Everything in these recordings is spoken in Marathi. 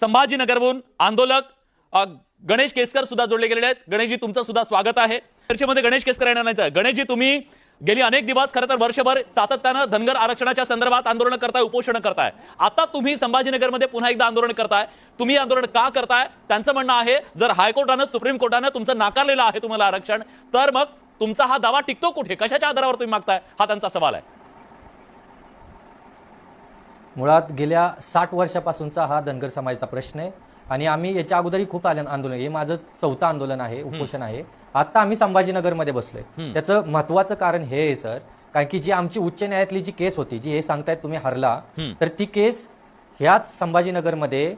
संभाजीनगरहून आंदोलक गणेश केसकर सुद्धा जोडले गेलेले आहेत. गणेशजी तुमचं सुद्धा स्वागत आहे. चर्चेमध्ये गणेश केसकर येणार नाही गणेशजी तुम्ही गेली अनेक दिवस खरं तर वर्षभर सातत्यानं धनगर आरक्षणाच्या संदर्भात आंदोलन करताय उपोषण करताय. आता तुम्ही संभाजीनगरमध्ये पुन्हा एकदा आंदोलन करताय. तुम्ही आंदोलन का करताय? त्यांचं म्हणणं आहे जर हायकोर्टानं सुप्रीम कोर्टानं तुमचं नाकारलेलं आहे तुम्हाला आरक्षण तर मग तुमचा हा दावा टिकतो कुठे? कशाच्या आधारावर तुम्ही मागताय? हा त्यांचा सवाल आहे. मुळात गेल्या साठ वर्षापासूनचा हा धनगर समाजाचा प्रश्न आहे. आणि आम्ही याच्या अगोदरही खूप आले आंदोलन हे माझं चौथं आंदोलन आहे उपोषण आहे. आता आम्ही संभाजीनगरमध्ये बसलोय. त्याचं महत्वाचं कारण हे आहे सर. कारण की जी आमची उच्च न्यायालयातली जी केस होती जी हे सांगतायत तुम्ही हरला तर ती केस ह्याच संभाजीनगरमध्ये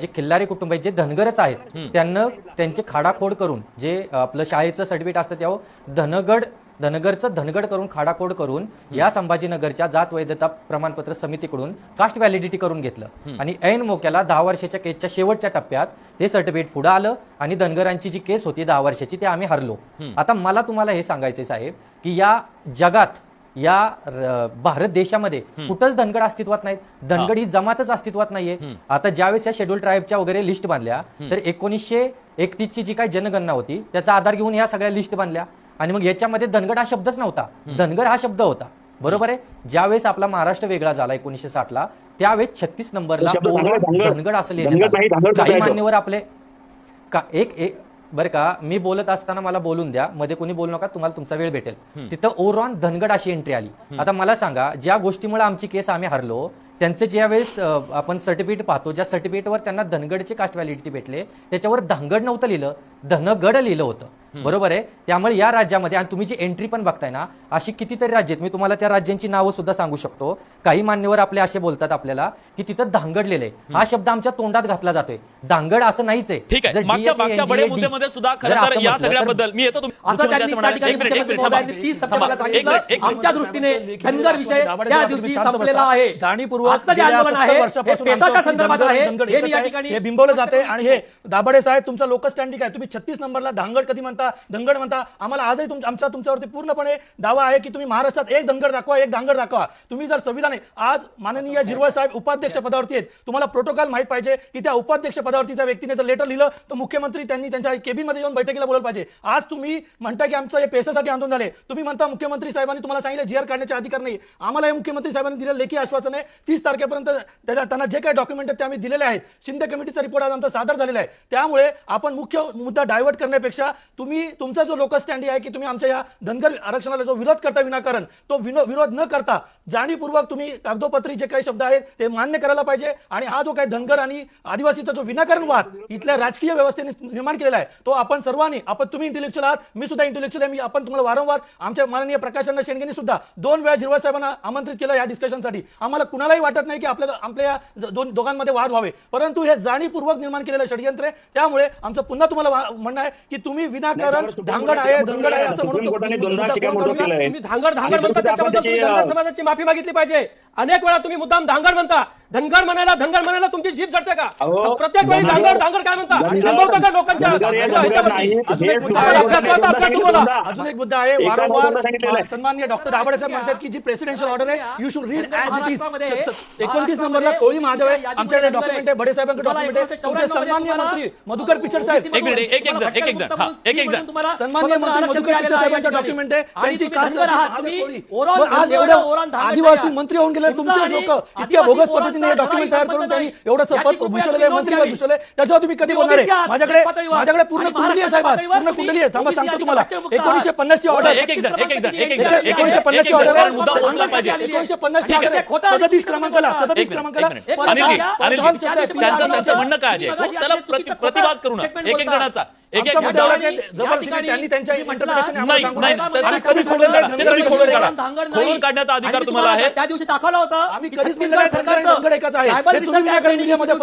जे खिल्लारी कुटुंब आहेत जे धनगरच आहेत त्यांना त्यांचे खाडाखोड करून जे आपलं शाळेचं सर्टिफिकेट असतं त्यावर धनगड धनगरचं धनगड करून खाडाखोड करून या संभाजीनगरच्या जात वैधता प्रमाणपत्र समितीकडून कास्ट व्हॅलिडिटी करून घेतलं. आणि ऐन मोक्याला दहा वर्षाच्या केसच्या शेवटच्या टप्प्यात ते सर्टिफिकेट पुढे आलं आणि धनगरांची जी केस होती दहा वर्षाची ते आम्ही हरलो. आता मला तुम्हाला हे सांगायचे साहेब की या जगात या भारत देशामध्ये कुठंच धनगड अस्तित्वात नाहीत. धनगड ही. जमातच अस्तित्वात नाहीये. आता ज्यावेळेस या शेड्यूल ट्राईबच्या वगैरे लिस्ट बांधल्या तर एकोणीसशे एकतीसची जी काही जनगणना होती त्याचा आधार घेऊन ह्या सगळ्या लिस्ट बांधल्या. आणि मग याच्यामध्ये धनगड हा शब्दच नव्हता. धनगर हा शब्द होता. बरोबर आहे? ज्यावेळेस आपला महाराष्ट्र वेगळा झाला एकोणीसशे साठला त्यावेळेस छत्तीस नंबरला धनगड- धनगड- धनगड असं धनगड. धनगड शब्द काही. मान्यवर आपले का एक एक बरं का मी बोलत असताना मला बोलून द्या मध्ये कोणी बोलू नका तुम्हाला तुमचा वेळ भेटेल. तिथं ओरॉन धनगड अशी एंट्री आली. आता मला सांगा ज्या गोष्टीमुळे आमची केस आम्ही हरलो त्यांचे ज्या वेळेस अ, आपण सर्टिफिकेट पाहतो ज्या सर्टिफिकेटवर त्यांना धनगडचे कास्ट व्हॅलिडिटी भेटले त्याच्यावर धांगड नव्हतं लिहिलं धनगड लिहिलं होतं. बरोबर आहे? त्यामुळे या राज्यामध्ये आणि तुम्ही जी एंट्री पण बघताय ना अशी कितीतरी राज्य आहेत. मी तुम्हाला त्या राज्यांची नावं सुद्धा सांगू शकतो. काही मान्यवर आपले असे बोलतात आपल्याला की तिथं धांगड लिहिलंय हा शब्द आमच्या तोंडात घातला जातोय. धांगड असं नाहीच आहे. ठीक सुद्धा या सगळ्याबद्दल मी येतो. आमच्या दृष्टीने धनगर विषय त्या दिवशी संपलेला आहे. जाणीवपूर्वक हे संदर्भात आहे. हे बिंबवलं जाते आणि हे दाभाडे साहेब तुमचं लोक स्टँडिंग आहे. तुम्ही छत्तीस नंबरला धांगड कधी म्हणता? धनगड म्हणता आम्हाला आजही तुम- आमच्या तुमच्यावरती पूर्णपणे दावा आहे की तुम्ही महाराष्ट्रात एक धनगड दाखवा एक धांगड दाखवा. तुम्ही जर संविधान आज माननीय झिरवळ साहेब उपाध्यक्ष पदावरती आहेत. तुम्हाला प्रोटोकॉल माहीत पाहिजे की त्या उपाध्यक्ष पदावरतीच्या व्यक्तीने जर लेटर लिहिलं तर मुख्यमंत्री त्यांनी त्यांच्या केबिनमध्ये येऊन बैठकीला बोलायला पाहिजे. आज तुम्ही म्हणता की आमचं हे पेशासाठी आंदोलन झाले तुम्ही म्हणता मुख्यमंत्री साहेबांनी तुम्हाला सांगितलं जीआर काढण्याचे अधिकार नाही. आम्हाला हे मुख्यमंत्री साहेबांनी दिलेलं लेखी आश्वासन आहे. तीस तारखेपर्यंत त्याला त्यांना जे काही डॉक्युमेंट आहेत ते आम्ही दिलेले आहेत. शिंदे कमिटीचा रिपोर्ट आज आमचा सादर झालेला आहे. त्यामुळे आपण मुख्य मुद्दा डायव्हर्ट करण्यापेक्षा तुम्ही तुमचा जो लोकल स्टँडी आहे की तुम्ही आमच्या या धनगर आरक्षणाला जो विरोध करता विनाकारण तो विरोध न करता जाणीवपूर्वक तुम्ही कागदोपत्री जे काही शब्द आहेत ते मान्य करायला पाहिजे. आणि हा जो काही धनगर आणि आदिवासीचा जो विनाकारण वाद इथल्या राजकीय व्यवस्थेने निर्माण केलेला आहे तो आपण सर्वांनी आपण तुम्ही इंटेलेक्च्युअल आहात मी सुद्धा इंटेलेक्च्युअल आहे मी आपण तुम्हाला वारंवार आमच्या माननीय प्रकाशांना शेंडगेनी सुद्धा दोन वेळा झिरवळ साहेबांना आमंत्रित केलं या डिस्कशनसाठी आम्हाला कुणालाही वाटत नाही की आपल्या आपल्या या दोन दोघांमध्ये वाद व्हावे. परंतु हे जाणीवपूर्वक निर्माण केलेलं षडयंत्र आहे. त्यामुळे आमचं पुन्हा तुम्हाला म्हणणं आहे की तुम्ही विना विनाकारण धांगड आहे धनगड आहे असं म्हणून. तुम्ही धांगड धांगड म्हणता त्याच्या त्याच्याबद्दल समाजाची माफी मागितली पाहिजे अनेक वेळा तुम्ही मुद्दाम धांगड म्हणता धनगर म्हणायला धनगर म्हणायला तुमची जीभ जडते का? प्रत्येक वेळी धनगर- धांगड धांगड काय म्हणता? थांबवता का लोकांच्या अजून हे एक मुद्दा आहे. अजून एक मुद्दा आहे. वारंवार. सन्मान्य डॉक्टर दाभाडे साहेब म्हणतात की जी प्रेसिडेन्शियल ऑर्डर आहे you should read as it is एकोणतीस नंबरला कोळी महादेव आहे. आमच्याकडे डॉक्युमेंट आहे. बडे साहेबांकडे डॉक्युमेंट आहे. तुमचे सन्मान्य मंत्री मधुकर पिचड साहेब. एक मिनिट, एक- एक जण, एक- एक जण. हा, एक- एक जण. सन्मान्य मंत्री मधुकर पिचड साहेबांचं डॉक्युमेंट आहे. त्यांची कास्ट आदिवासी. मंत्री होऊन गेले तुमचं लोक इतक्या बोगस पद्धतीने धांगड डॉक्युमेंट तयार करून त्यांनी. एवढं सपत वेळा मंत्री भूषवले त्याच्यावर तुम्ही कधी बोलणार आहे? माझ्याकडे. माझ्याकडे पूर्ण कुंडली आहे साहेब पूर्ण कुंडली आहे थांबा सांगतो तुम्हाला. एकोणीसशे पन्नास ची ऑर्डर एकोणीसशे पन्नास ची ऑर्डर जण. मुद्दा बोलला पाहिजे. एकोणीसशे पन्नास ची ठीक ऑर्डर. सदतीस क्रमांकाला सदतीस क्रमांकाला. त्यांचं म्हणणं काय त्याला प्रतिवाद करू नका. एक एक. जणाचा एक एक त्यांनी त्यांच्या काढण्याचा अधिकार तुम्हाला आहे त्या दिवशी दाखवलं होतं आम्ही कधीच एकच आहे. हे तुम्ही विनाकारण मीडियामध्ये.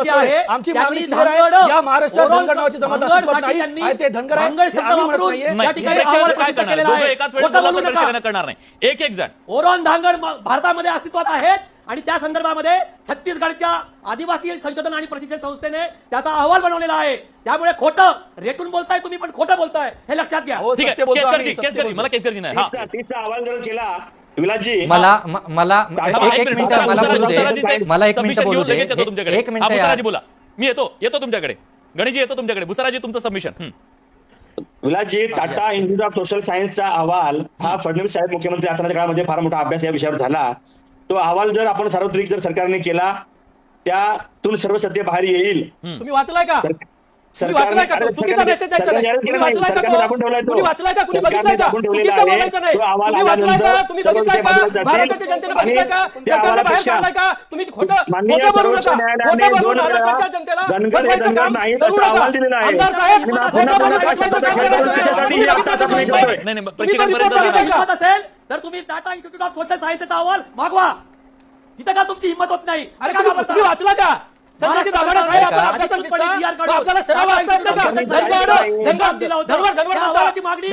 आमची मागणी आहे. या महाराष्ट्रात ओरॉन- धनगर नावाची जमात धांगड अस्तित्वात साठी नाही. त्यांनी आहे ते धनगर आहे. धांगड हे शब्द आम्ही म्हणत वापरून नाहीये. नाही या ठिकाणी प्रेक्षकांना आव्हान काय प्रसिद्ध करणार केलेलं दोघं आहे. एकाच वेळी खोटं बोलला बोलू तर नका. प्रेक्षकांना करणार नाही एक एक जण ओरॉन धांगड म- भारतामध्ये अस्तित्वात आहेत आणि त्या संदर्भामध्ये छत्तीसगडच्या आदिवासी संशोधन आणि प्रशिक्षण संस्थेने त्याचा अहवाल बनवलेला आहे त्यामुळे खोटं रेटून बोलताय तुम्ही पण खोटं बोलताय हे लक्षात घ्या हो, ठीक आहे सत्य बोलतो आम्ही, केसकरजी सत्य केसकरजी बोलतो. मला केसकरजी नाही हा तीसचा जर केला विलासजी मला म- मला थांबा, एक एक मिनिट, मला बोलू दे. एक मला एक submission मिनिट बोलू दे. एक मिनिट यार. मी येतो येतो तुमच्याकडे. गणेशजी येतो तुमच्याकडे. बुसाराजी तुमचं सबमिशन विलासजी टाटा इन्स्टिट्यूट ऑफ सोशल सायन्सचा अहवाल हा फडणवीस साहेब मुख्यमंत्री असतानाच्या काळामध्ये फार मोठा अभ्यास या विषयावर झाला. तो अहवाल जर आपण सार्वत्रिक जर सरकारने केला त्यातून सर्व सत्य बाहेर येईल. तुम्ही वाचलाय का? सर- वाचलाय का तो? सरकारने- चुकीचा मेसेज द्यायचा नाही. सरकारने तुम्ही वाचलाय का. तुम्ही वाचलाय का? तुम्ही बघितलाय चुकीचं. बोलायचं नाही. तुम्ही वाचलाय तुम्ही बघितलाय जनतेने बघितलंय बाहेर काढलाय? तुम्ही खोटं खोटं नका. खोटं महाराष्ट्राच्या जनतेला बसवायचं काम करू नका. आमदार साहेब, खोटं बसवायचं काम करायचं. तुम्ही? हिंमत असेल तर तुम्ही टाटा इन्स्टिट्यूट ऑफ सोशल सायन्सचा अहवाल मागवा तिथं का तुमची हिंमत होत नाही अरे? तुम्ही वाचला का साहेब आपण का? अभ्यासात आपल्याला का? मागणी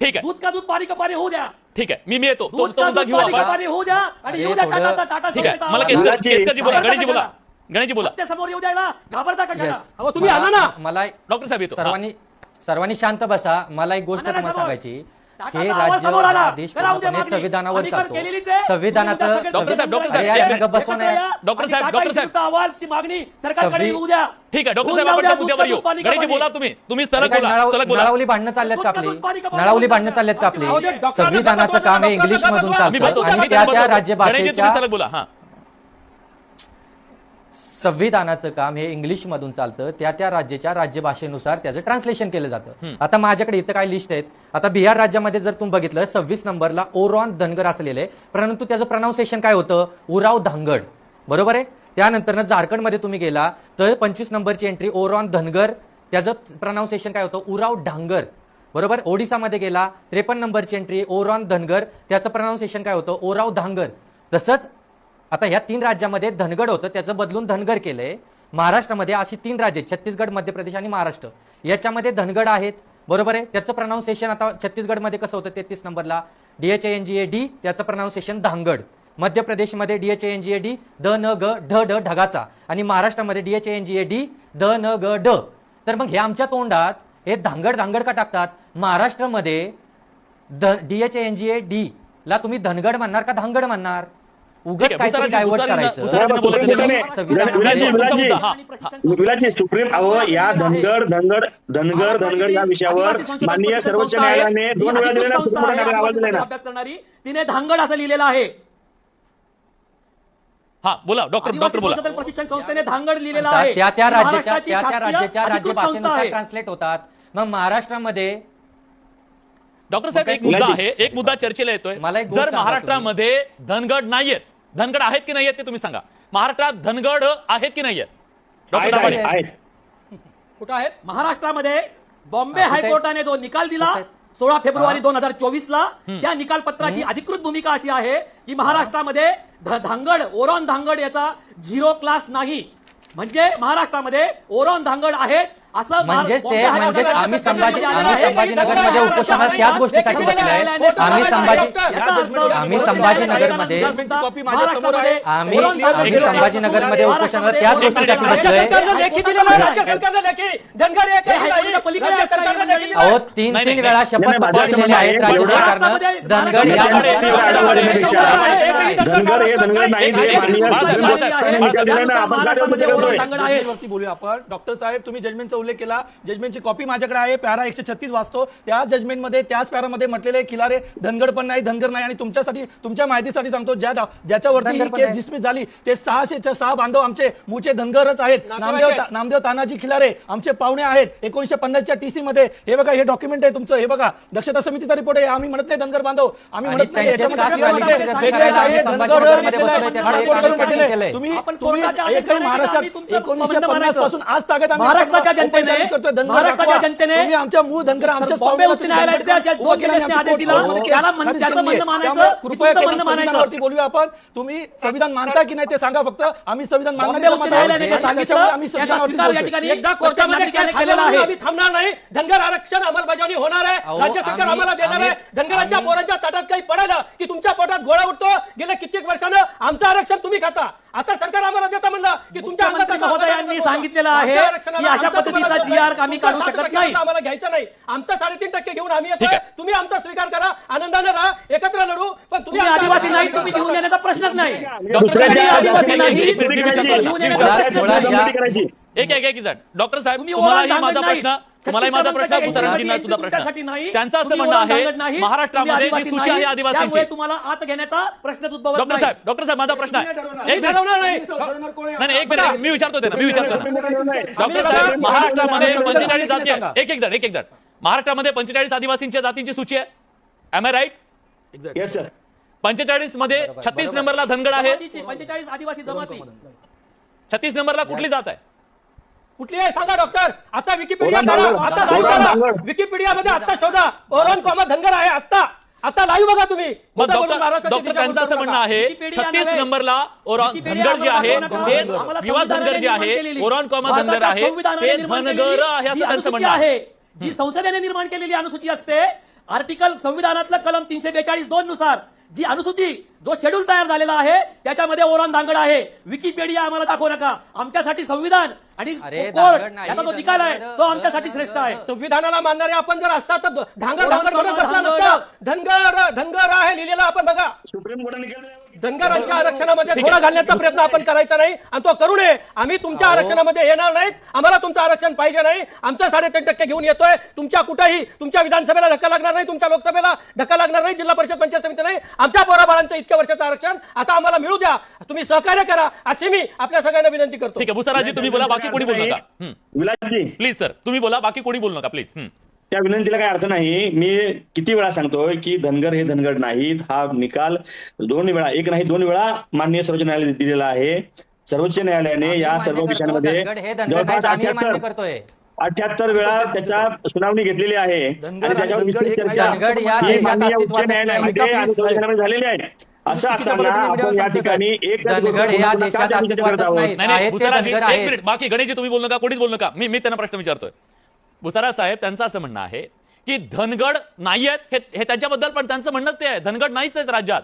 ठीक आहे. दूध का दूध पाणी का पाणी होऊ द्या. ठीक आहे. मी मी येतो तो दूध तो का मुद्दा दूध घेऊ पाणी का आपण. पाणी होऊ द्या आणि येऊ द्या टाटा ठीक आहे. सोसायटीचा मला अहवाल. केसकर केसकरजी बोला. गणेशजी बोला? गणेशजी बोला. समोर येऊ द्यायला घाबरता हो, अहो, तुम्ही आला ना. मला डॉक्टर साहेब येतो. सर्वांनी सर्वांनी शांत बसा. मला एक गोष्ट तुम्हाला. सांगायची हे राज्य. संविधानावर. संविधानाचं डॉक्टर साहेब, डॉक्टर साहेब. डॉक्टर साहेब, डॉक्टर मागणी सरकारकडे येऊ द्या ठीक आहे डॉक्टर साहेब आपण मुद्द्यावर येऊ. पाणी? बोला तुम्ही. तुम्ही सलग बोला. सलग बोला. नळावली भांडणं चाललेत का आपली? नळावली भांडणं चाललेत का आपली? संविधानाचं काम आहे इंग्लिश मधून चालतं आणि त्या. त्या राज्यभाषेच्या सलग बोला. हा. संविधानाचं काम हे इंग्लिश मधून चालतं त्या त्या राज्याच्या राज्यभाषेनुसार त्याचं ट्रान्सलेशन केलं जातं. आता माझ्याकडे इथं काय लिस्ट आहेत. आता बिहार राज्यामध्ये जर तुम्ही बघितलं सव्वीस नंबरला ओरॉन धनगर असलेलं आहे. परंतु त्याचं प्रनाऊन्सिएशन काय होतं? उराव धांगड. बरोबर आहे? त्यानंतर झारखंडमध्ये तुम्ही गेला तर पंचवीस नंबरची एंट्री ओरॉन धनगर त्याचं प्रनाऊन्सिएशन काय होतं? उराव डांगर बरोबर? ओडिसामध्ये गेला त्रेपन्न नंबरची एंट्री ओरॉन धनगर त्याचं प्रनाऊन्सिएशन काय होतं? ओराव धांगर. तसंच आता ह्या तीन राज्यामध्ये धनगड होतं त्याचं बदलून धनगर केलंय. महाराष्ट्रामध्ये अशी तीन राज्य आहेत छत्तीसगड मध्य प्रदेश आणि महाराष्ट्र. याच्यामध्ये धनगड आहेत बरोबर आहे? त्याचं प्रनाऊन्सिएशन आता छत्तीसगडमध्ये कसं होतं तेहतीस नंबरला? DH N G A D त्याचं प्रनाऊन्सिएशन धांगड. मध्य प्रदेशमध्ये D H N G A D the न ग ढ ढ ढगाचा. आणि महाराष्ट्रामध्ये D H N G A D the न ग ड तर मग हे आमच्या तोंडात हे धांगड धांगड का टाकतात? महाराष्ट्रामध्ये DH N G A D ला तुम्ही धनगड म्हणणार का धांगड म्हणणार? काहीतरी डायव्हर्ट करायचं. बोलायचं सुप्रीम अहो या धनगर धनगर धनगर धनगर या विषयावर माननीय सर्वोच्च न्यायालयाने दोन वेळा दिलेला आवाज अभ्यास करणारी. तिने धांगड असं लिहिलेलं आहे. हा बोला डॉक्टर डॉक्टर बोला. प्रशिक्षण संस्थेने धांगड लिहिलेलं आहे. त्या त्या ही राज्याच्या त्या त्या राज्याच्या राज्यभाषेनुसार. ट्रान्सलेट होतात. मग महाराष्ट्रामध्ये डॉक्टर साहेब एक मुद्दा आहे. एक मुद्दा चर्चेला येतोय. मला एक गोष्ट जर महाराष्ट्रामध्ये धनगड नाहीयेत धनगड आहेत की नाहीयेत ते तुम्ही सांगा. महाराष्ट्रात धनगड आहेत की डॉक्टर आहेत आहेत आहेत. कुठं आहेत? महाराष्ट्रामध्ये बॉम्बे? हायकोर्टाने जो निकाल दिला? सोळा फेब्रुवारी. दोन हजार चोवीस ला त्या निकाल पत्राची अधिकृत भूमिका अशी आहे की महाराष्ट्रामध्ये धांगड ओरॉन धांगड याचा झिरो क्लास नाही. म्हणजे महाराष्ट्रामध्ये ओरॉन धांगड आहेत म्हणजेच ते म्हणजे आम्ही संभाजी आम्ही आहे. संभाजीनगरमध्ये उपोषणात त्याच गोष्टीसाठी बसलोय आम्ही संभाजी आम्ही संभाजीनगरमध्ये कॉपी माझ्यासमोर आहे. आम्ही आम्ही संभाजीनगरमध्ये उपोषणाला त्याच गोष्टीसाठी राज्य बसलोय आहे, आहे. अहो तीन तीन वेळा शपथ पत्र दिलेले आहेत आहे, राज्य सरकारनं. धनगड या आपण आहे डॉक्टर साहेब तुम्ही जजमेंटचा उल्लेख केला. जजमेंटची कॉपी माझ्याकडे आहे. पॅरा एकशे छत्तीस वाचतो. त्या जजमेंटमध्ये त्याच पॅरामध्ये म्हटलेले खिलारे धनगड पण नाही धनगर नाही. आणि तुमच्यासाठी तुमच्या माहितीसाठी सांगतो ज्या ज्याच्यावरती ही केस झाली ते सहाशे सहा बांधव आमचे मूळचे धनगरच आहेत. नामदेव नामदेव तानाजी खिलारे आमचे पाहुणे आहेत. एकोणीशे पन्नासच्या टीसी मध्ये. हे बघा हे डॉक्युमेंट आहे तुमचं. हे बघा दक्षता समितीचा रिपोर्ट आहे. आम्ही म्हणत नाही धनगर बांधव. आम्ही म्हणत नाही याच्यामध्ये. तुम्ही महाराष्ट्रात एकोणीसशे पन्नास. पासून आज तागत आम्ही जनतेने- करतोय धनगर. जनतेने आमच्या मूळ धनगर आमच्याच बॉम्बे उच्च न्यायालयाच्या आदेश दिला, कृपया बोलूया आपण. तुम्ही संविधान मानता की नाही ते सांगा फक्त. आम्ही संविधान आम्ही थांबणार नाही. धनगर आरक्षण अंमलबजावणी होणार आहे. राज्य सरकार आम्ही- आम्हाला देणार आहे. धनगराच्या पोरांच्या ताटात काही पडायला की तुमच्या पोटात गोळा उठतो गेल्या कित्येक वर्षानं आमचं आरक्षण तुम्ही खाता. आता सरकार आम्हाला देता म्हणलं की तुमच्या मुख्यमंत्री महोदयांनी सांगितलेलं आहे की अशा पद्धतीचा जी आर आम्ही काढू शकत नाही. आम्हाला घ्यायचं नाही. आमचा साडेतीन टक्के घेऊन आम्ही येतोय. आहे. तुम्ही आमचा स्वीकार करा. आनंदाने राहा. एकत्र लढू. पण तुम्ही आदिवासी नाही तुम्ही घेऊन येण्याचा प्रश्नच नाही. आदिवासी नाही घेऊन येण्याचा एक एक एक जण. डॉक्टर साहेब तुम्ही माझा प्रश्न नाही. तुम्हालाही माझा प्रश्न यादी सुद्धा प्रश्न नाही. त्यांचं असं म्हणणं आहे. महाराष्ट्रामध्ये जी आदिवासी सूची आहे. आदिवासींची. त्यामुळे तुम्हाला आत घेण्याचा उद्भवत डॉक्टर साहेब डॉक्टर साहेब माझा प्रश्न आहे. एक ठरवणार. नाही. एक मिनिट मी विचारतो ते ना मी विचारतो डॉक्टर साहेब महाराष्ट्रामध्ये पंचेचाळीस जाती आहेत एक एक जण एक एक जण. महाराष्ट्रामध्ये पंचेचाळीस आदिवासींच्या जातींची सूची आहे. M I right yes sir पंचेचाळीसमध्ये छत्तीस नंबरला धनगड आहे. पंचेचाळीस आदिवासी जमाती. छत्तीस नंबरला कुठली जात आहे? कुठली आहे? सांगा डॉक्टर आता विकिपीडिया करा. आता लाईव्ह. करा विकिपीडिया मध्ये आता शोधा. ओरन कॉमा धनगर आहे आता आता लाईव्ह बघा तुम्ही. डॉक्टर त्यांचं असं म्हणणं. आहे छत्तीस. नंबरला ओरॉन धनगर जे आहे ते विवाद धनगर जे आहे. ओरॉन कॉमा धनगर आहे ते धनगर आहे असं त्यांचं म्हणणं आहे. आहे. जी संसदेने निर्माण केलेली अनुसूची असते आर्टिकल संविधानातलं कलम तीनशे बेचाळीस दोन नुसार. जी अनुसूची जो शेड्यूल तयार झालेला आहे त्याच्यामध्ये ओरान दांगड आहे. विकिपीडिया आम्हाला दाखवू नका. आमच्यासाठी संविधान आणि कोर्ट याचा जो निकाल आहे. तो आमच्यासाठी श्रेष्ठ आहे. संविधानाला मानणारे आपण जर असतात तर कॉमा बसला धनगर. नसतं धनगर आहे लिहिलेलं आपण बघा. सुप्रीम कोर्टाने धनगरांच्या आरक्षणामध्ये थोडा घालण्याचा प्रयत्न आपण करायचा नाही. आणि तो करू नये आम्ही तुमच्या आरक्षणामध्ये येणार नाहीत. आम्हाला तुमचं आरक्षण पाहिजे नाही. आमचं साडेतीन टक्के घेऊन येतोय. तुमच्या कुठेही तुमच्या विधानसभेला धक्का लागणार नाही. तुमच्या लोकसभेला धक्का लागणार नाही. जिल्हा परिषद पंचायत समिती नाही. आमच्या पोराबाळांचं इतक्या वर्षाचं आरक्षण. आता आम्हाला मिळू द्या. तुम्ही सहकार्य करा. अशी मी आपल्या सगळ्यांना विनंती करतो. ठीक आहे. भुसाराजी तुम्ही बोला. बाकी कोणी बोलू नका. विलासजी. Please sir. तुम्ही बोला. बाकी कोणी बोलू नका. प्लीज. त्या विनंतीला काही अर्थ नाही. मी किती वेळा सांगतोय की धनगर हे धनगर नाहीत. हा निकाल दोन वेळा एक नाही दोन वेळा माननीय सर्वोच्च न्यायालय दिलेला आहे. सर्वोच्च न्यायालयाने या सर्व विषयांमध्ये धनगड हे धनगर जवळपास अठ्याहत्तर करतोय. अठ्याहत्तर वेळा त्याच्या सुनावणी घेतलेली आहे. आणि त्याच्यावर विस्तृत एक चर्चा धनगड या ही देशात माननीय उच्च. न्यायालयामध्ये आणि सर्वोच्च झालेली आहे. असं असताना आपण मीडियावर या ठिकाणी एक बाकी गणेशजी तुम्ही बोलू नका कोणीच बोलू नका. मी मी त्यांना प्रश्न विचारतोय. भुसारा साहेब त्यांचं असं म्हणणं आहे की धनगड नाही आहेत हे त्यांच्याबद्दल पण त्यांचं म्हणणंच ते आहे. धनगड नाहीच आहेत राज्यात.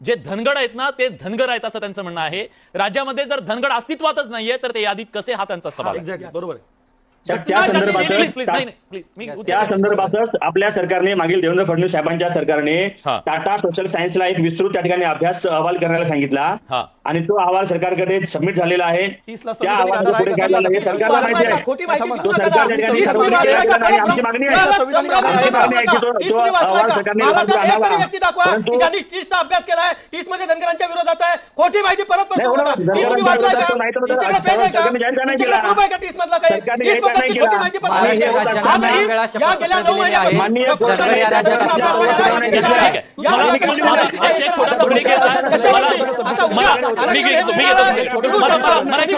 जे धनगड आहेत ना ते धनगर आहेत असं त्यांचं म्हणणं आहे. राज्यामध्ये जर धनगड अस्तित्वातच नाहीये तर ते यादीत कसे? हा त्यांचा सवाल बरोबर आहे. त्या संदर्भात प्लीज प्लीज नाही नाही प्लीज मी त्या संदर्भातच आपल्या सरकारने मागील देवेंद्र फडणवीस साहेबांच्या सरकारने. टाटा सोशल सायन्सला एक विस्तृत त्या ठिकाणी अभ्यास अहवाल करायला सांगितला. आणि तो अहवाल सरकारकडे सबमिट झालेला आहे त्या आधार पुढे आहे का? नाही सरकारला माहिती आहे तो सरकार. त्या ठिकाणी तुम्ही दिलेलं आहे का? आमची मागणी आहे. आहे. दाखवा. तो- अहवाल का? सरकारने परंतु- की अभ्यास केलाय तीसमध्ये धनगरांच्या विरोधात आहे खोटी माहिती परत नाही, नाही. केला. मी घेतो मी घेतो.